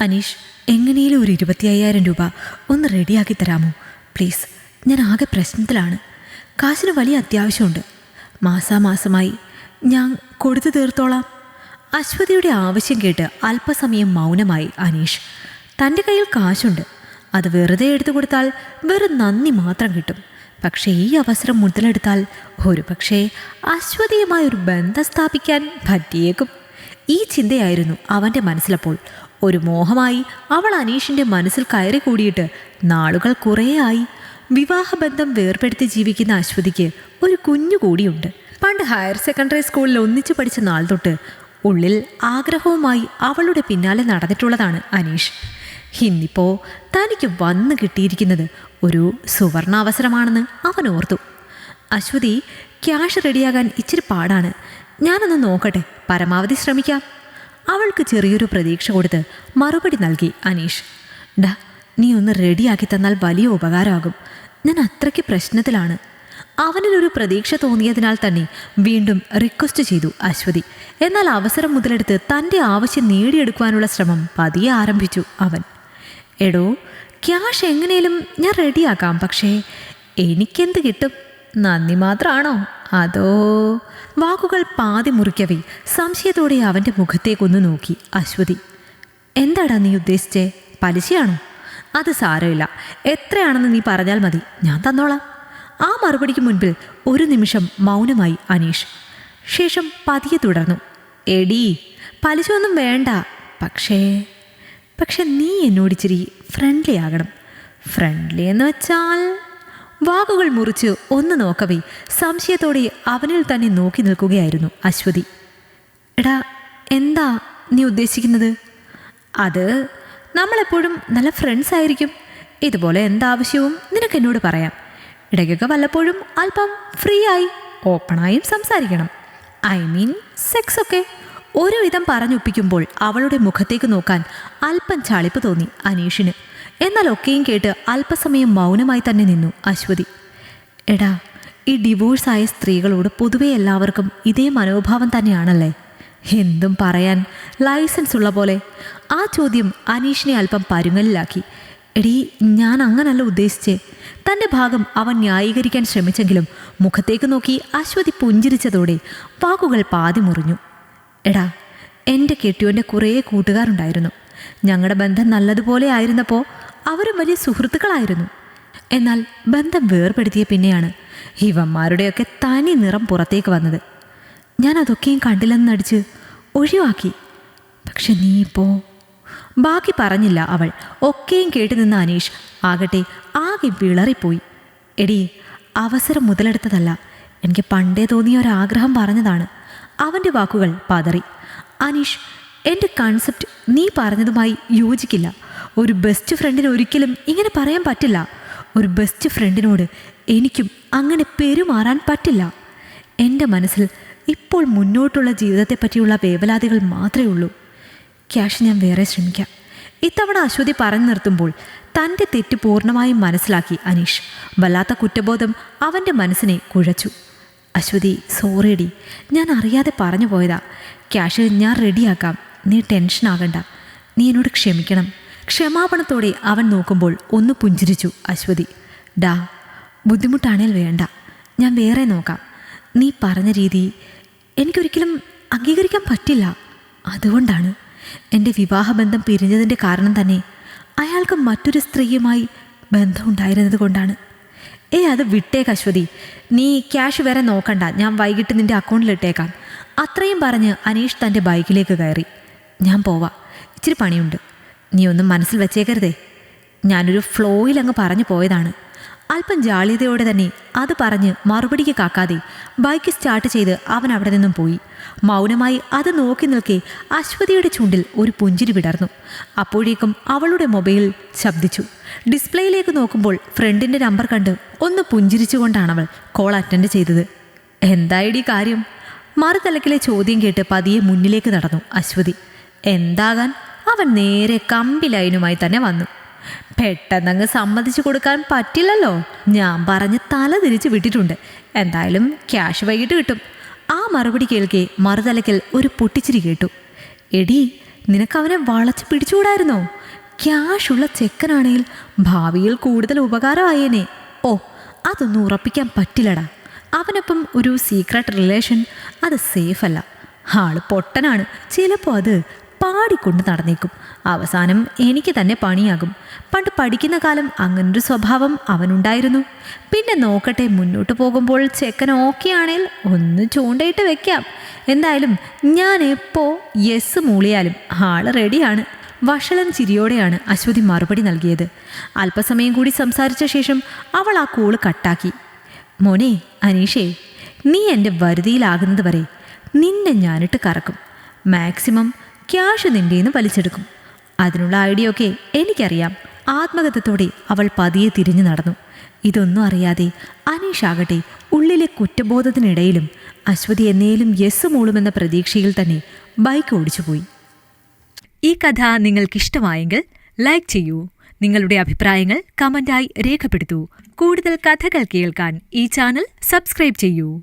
അനീഷ് എങ്ങനെയും ഒരു ഇരുപത്തി അയ്യായിരം രൂപ ഒന്ന് റെഡിയാക്കി തരാമോ? പ്ലീസ് ഞാൻ ആകെ പ്രശ്നത്തിലാണ്. കാശിന് വലിയ അത്യാവശ്യമുണ്ട്. മാസാമാസമായി ഞാൻ കൊടുത്തു തീർത്തോളാം. അശ്വതിയുടെ ആവശ്യം കേട്ട് അല്പസമയം മൗനമായി അനീഷ്. തന്റെ കയ്യിൽ കാശുണ്ട്. അത് വെറുതെ എടുത്തു കൊടുത്താൽ വെറും നന്ദി മാത്രം കിട്ടും. പക്ഷേ ഈ അവസരം മുതലെടുത്താൽ ഒരു പക്ഷേ അശ്വതിയുമായി ഒരു ബന്ധം സ്ഥാപിക്കാൻ പറ്റിയേക്കും. ഈ ചിന്തയായിരുന്നു അവന്റെ മനസ്സിലപ്പോൾ ഒരു മോഹമായി അവൾ അനീഷിന്റെ മനസ്സിൽ കയറി കൂടിയിട്ട് നാളുകൾ കുറേയായി വിവാഹബന്ധം വേർപെടുത്തി ജീവിക്കുന്ന അശ്വതിക്ക് ഒരു കുഞ്ഞു കൂടിയുണ്ട്. പണ്ട് ഹയർ സെക്കൻഡറി സ്കൂളിൽ ഒന്നിച്ചു പഠിച്ച നാൾ തൊട്ട് ഉള്ളിൽ ആഗ്രഹവുമായി അവളുടെ പിന്നാലെ നടന്നിട്ടുള്ളതാണ് അനീഷ്. ഇന്നിപ്പോ തനിക്ക് വന്നു കിട്ടിയിരിക്കുന്നത് ഒരു സുവർണാവസരമാണെന്ന് അവൻ ഓർത്തു. അശ്വതി ക്യാഷ് റെഡിയാകാൻ ഇച്ചിരി പാടാണ്. ഞാനൊന്ന് നോക്കട്ടെ. പരമാവധി ശ്രമിക്കാം. അവൾക്ക് ചെറിയൊരു പ്രതീക്ഷ കൊടുത്ത് മറുപടി നൽകി അനീഷ് ഡാ നീ ഒന്ന് റെഡിയാക്കി തന്നാൽ വലിയ ഉപകാരമാകും. ഞാൻ അത്രയ്ക്ക് പ്രശ്നത്തിലാണ്. അവനിലൊരു പ്രതീക്ഷ തോന്നിയതിനാൽ തന്നെ വീണ്ടും റിക്വസ്റ്റ് ചെയ്തു അശ്വതി. എന്നാൽ അവസരം മുതലെടുത്ത് തന്റെ ആവശ്യം നേടിയെടുക്കുവാനുള്ള ശ്രമം പതിയെ ആരംഭിച്ചു അവൻ. എടോ ക്യാഷ് എങ്ങനെയും ഞാൻ റെഡിയാക്കാം പക്ഷേ എനിക്കെന്ത് കിട്ടും? നന്ദി മാത്രമാണോ അതോ വാക്കുകൾ പാതി മുറിക്കവേ സംശയത്തോടെ അവന്റെ മുഖത്തേക്കൊന്ന് നോക്കി. അശ്വതി എന്താടാ നീ ഉദ്ദേശിച്ചേ? പലിശയാണോ? അത് സാരമില്ല. എത്രയാണെന്ന് നീ പറഞ്ഞാൽ മതി. ഞാൻ തന്നോളാം. ആ മറുപടിക്ക് മുൻപിൽ ഒരു നിമിഷം മൗനമായി അനീഷ്. ശേഷം പതിയെ തുടർന്നു. എടി പലിശ ഒന്നും വേണ്ട. പക്ഷേ പക്ഷെ നീ എന്നോടിച്ചിരി ഫ്രണ്ട്ലി ആകണം. ഫ്രണ്ട്ലി എന്ന് വെച്ചാൽ വാക്കുകൾ മുറിച്ച് ഒന്ന് നോക്കവേ. സംശയത്തോടെ അവനിൽ തന്നെ നോക്കി നിൽക്കുകയായിരുന്നു അശ്വതി. എടാ എന്താ നീ ഉദ്ദേശിക്കുന്നത്? അത് നമ്മളെപ്പോഴും നല്ല ഫ്രണ്ട്സ് ആയിരിക്കും. ഇതുപോലെ എന്താവശ്യവും നിനക്ക് എന്നോട് പറയാം. ഇടയ്ക്കൊക്കെ വല്ലപ്പോഴും അല്പം ഫ്രീ ആയി ഓപ്പണായും സംസാരിക്കണം. ഐ മീൻ സെക്സ് ഒക്കെ. ഒരുവിധം പറഞ്ഞൊപ്പിക്കുമ്പോൾ അവളുടെ മുഖത്തേക്ക് നോക്കാൻ അല്പം ചളിപ്പ് തോന്നി അനീഷിന്. എന്നാൽ ഒക്കെയും കേട്ട് അല്പസമയം മൗനമായി തന്നെ നിന്നു അശ്വതി. എടാ ഈ ഡിവോഴ്സായ സ്ത്രീകളോട് പൊതുവെ എല്ലാവർക്കും ഇതേ മനോഭാവം തന്നെയാണല്ലേ? എന്തും പറയാൻ ലൈസൻസ് ഉള്ള പോലെ. ആ ചോദ്യം അനീഷിനെ അല്പം പരുങ്ങലിലാക്കി. എടീ ഞാൻ അങ്ങനല്ല ഉദ്ദേശിച്ചേ. തന്റെ ഭാഗം അവൻ ന്യായീകരിക്കാൻ ശ്രമിച്ചെങ്കിലും മുഖത്തേക്ക് നോക്കി അശ്വതി പുഞ്ചിരിച്ചതോടെ വാക്കുകൾ പാതി മുറിഞ്ഞു. എടാ എന്റെ കെട്ടിയോന്റെ കുറേ കൂട്ടുകാരുണ്ടായിരുന്നു. ഞങ്ങളുടെ ബന്ധം നല്ലതുപോലെ ആയിരുന്നപ്പോൾ അവരും വലിയ സുഹൃത്തുക്കളായിരുന്നു. എന്നാൽ ബന്ധം വേർപെടുത്തിയ പിന്നെയാണ് ഇവന്മാരുടെയൊക്കെ തനി നിറം പുറത്തേക്ക് വന്നത്. ഞാൻ അതൊക്കെയും കണ്ടില്ലെന്ന് നടിച്ച് ഒഴിവാക്കി. പക്ഷെ നീ ഇപ്പോ? ബാക്കി പറഞ്ഞില്ല അവൾ. ഒക്കെയും കേട്ടു നിന്ന അനീഷ് ആകട്ടെ ആകെ വിളറിപ്പോയി. എടി അവസരം മുതലെടുത്തതല്ല. എനിക്ക് പണ്ടേ തോന്നിയ ഒരാഗ്രഹം പറഞ്ഞതാണ്. അവന്റെ വാക്കുകൾ പതറി. അനീഷ് എന്റെ കൺസെപ്റ്റ് നീ പറഞ്ഞതുമായി യോജിക്കില്ല. ഒരു ബെസ്റ്റ് ഫ്രണ്ടിന് ഒരിക്കലും ഇങ്ങനെ പറയാൻ പറ്റില്ല. ഒരു ബെസ്റ്റ് ഫ്രണ്ടിനോട് എനിക്കും അങ്ങനെ പെരുമാറാൻ പറ്റില്ല. എന്റെ മനസ്സിൽ ഇപ്പോൾ മുന്നോട്ടുള്ള ജീവിതത്തെ പറ്റിയുള്ള വേവലാതികൾ മാത്രമേ ഉള്ളൂ. ക്യാഷ് ഞാൻ വേറെ ശ്രമിക്കാം. ഇത്തവണ അശ്വതി പറഞ്ഞു നിർത്തുമ്പോൾ തന്റെ തെറ്റ് പൂർണമായും മനസ്സിലാക്കി അനീഷ്. വല്ലാത്ത കുറ്റബോധം അവന്റെ മനസ്സിനെ കുഴച്ചു. അശ്വതി സോറിയടി ഞാൻ അറിയാതെ പറഞ്ഞു പോയതാ. ക്യാഷ് ഞാൻ റെഡിയാക്കാം നീ ടെൻഷൻ ആകണ്ട. നീ എന്നോട് ക്ഷമിക്കണം. ക്ഷമാപണത്തോടെ അവൻ നോക്കുമ്പോൾ ഒന്ന് പുഞ്ചിരിച്ചു അശ്വതി. ഡാ ബുദ്ധിമുട്ടാണേൽ വേണ്ട. ഞാൻ വേറെ നോക്കാം. നീ പറഞ്ഞ രീതി എനിക്കൊരിക്കലും അംഗീകരിക്കാൻ പറ്റില്ല. അതുകൊണ്ടാണ് എന്റെ വിവാഹബന്ധം പിരിഞ്ഞതിന്റെ കാരണം തന്നെ അയാൾക്ക് മറ്റൊരു സ്ത്രീയുമായി ബന്ധമുണ്ടായിരുന്നത് കൊണ്ടാണ്. ഏ അത് വിട്ടേക്ക് അശ്വതി. നീ ക്യാഷ് വരെ നോക്കണ്ട. ഞാൻ വൈകിട്ട് നിന്റെ അക്കൗണ്ടിലിട്ടേക്കാം അത്രയും പറഞ്ഞ് അനീഷ് തന്റെ ബൈക്കിലേക്ക് കയറി. ഞാൻ പോവാം. ഇച്ചിരി പണിയുണ്ട്. നീ ഒന്നും മനസ്സിൽ വെച്ചേക്കരുതേ. ഞാനൊരു ഫ്ലോയിൽ അങ്ങ് പറഞ്ഞു പോയതാണ്. അല്പം ജാള്യതയോടെ തന്നെ അത് പറഞ്ഞ് മറുപടിക്ക് കാക്കാതെ ബൈക്ക് സ്റ്റാർട്ട് ചെയ്ത് അവൻ അവിടെ നിന്നും പോയി. മൗനമായി അത് നോക്കി നിൽക്കെ അശ്വതിയുടെ ചുണ്ടിൽ ഒരു പുഞ്ചിരി വിടർന്നു. അപ്പോഴേക്കും അവളുടെ മൊബൈൽ ശബ്ദിച്ചു. ഡിസ്പ്ലേയിലേക്ക് നോക്കുമ്പോൾ ഫ്രണ്ടിന്റെ നമ്പർ കണ്ട് ഒന്ന് പുഞ്ചിരിച്ചുകൊണ്ടാണ് അവൾ കോൾ അറ്റൻഡ് ചെയ്തത്. എന്തായിടീ കാര്യം? മറുതലക്കിലെ ചോദ്യം കേട്ട് പതിയെ മുന്നിലേക്ക് നടന്നു അശ്വതി. എന്താകാൻ? അവൻ നേരെ കമ്പി ലൈനുമായി തന്നെ വന്നു. പെട്ടെന്നങ്ങ് സമ്മതിച്ചു കൊടുക്കാൻ പറ്റില്ലല്ലോ. ഞാൻ പറഞ്ഞ് തല തിരിച്ച് വിട്ടിട്ടുണ്ട്. എന്തായാലും ക്യാഷ് വൈകിട്ട് കിട്ടും. ആ മറുപടി കേൾക്കെ മറുതലക്കൽ ഒരു പൊട്ടിച്ചിരി കേട്ടു. എടി നിനക്ക് അവനെ വളച്ച് പിടിച്ചുകൂടായിരുന്നോ? ക്യാഷുള്ള ചെക്കനാണെങ്കിൽ ഭാവിയിൽ കൂടുതൽ ഉപകാരമായേനെ. ഓ അതൊന്നും ഉറപ്പിക്കാൻ പറ്റില്ലടാ. അവനൊപ്പം ഒരു സീക്രട്ട് റിലേഷൻ അത് സേഫ് അല്ല. ആൾ പൊട്ടനാണ്. ചിലപ്പോൾ അത് പാടിക്കൊണ്ട് നടന്നേക്കും. അവസാനം എനിക്ക് തന്നെ പണിയാകും. പണ്ട് പഠിക്കുന്ന കാലം അങ്ങനൊരു സ്വഭാവം അവനുണ്ടായിരുന്നു. പിന്നെ നോക്കട്ടെ മുന്നോട്ട് പോകുമ്പോൾ ചെക്കൻ ഓക്കെ ആണേൽ ഒന്ന് ചൂണ്ടയിട്ട് വെക്കാം. എന്തായാലും ഞാൻ എപ്പോ യെസ് മൂളിയാലും ആൾ റെഡിയാണ് വഷളൻ ചിരിയോടെയാണ് അശ്വതി മറുപടി നൽകിയത്. അല്പസമയം കൂടി സംസാരിച്ച ശേഷം അവൾ ആ കൂൾ കട്ടാക്കി. മോനെ അനീഷേ നീ എന്റെ വരുതിയിലാകുന്നത് വരെ നിന്നെ ഞാനിട്ട് കറക്കും. മാക്സിമം ക്യാഷ് നിന്റെന്ന് വലിച്ചെടുക്കും. അതിനുള്ള ഐഡിയ ഒക്കെ എനിക്കറിയാം. ആത്മഗതത്തോടെ അവൾ പതിയെ തിരിഞ്ഞു നടന്നു. ഇതൊന്നും അറിയാതെ അനീഷ് ആകട്ടെ ഉള്ളിലെ കുറ്റബോധത്തിനിടയിലും അശ്വതി എന്നേലും യെസ് മൂളുമെന്ന പ്രതീക്ഷയിൽ തന്നെ ബൈക്ക് ഓടിച്ചുപോയി. ഈ കഥ നിങ്ങൾക്കിഷ്ടമായെങ്കിൽ ലൈക്ക് ചെയ്യൂ. നിങ്ങളുടെ അഭിപ്രായങ്ങൾ കമന്റായി രേഖപ്പെടുത്തൂ. കൂടുതൽ കഥകൾ കേൾക്കാൻ ഈ ചാനൽ സബ്സ്ക്രൈബ് ചെയ്യൂ.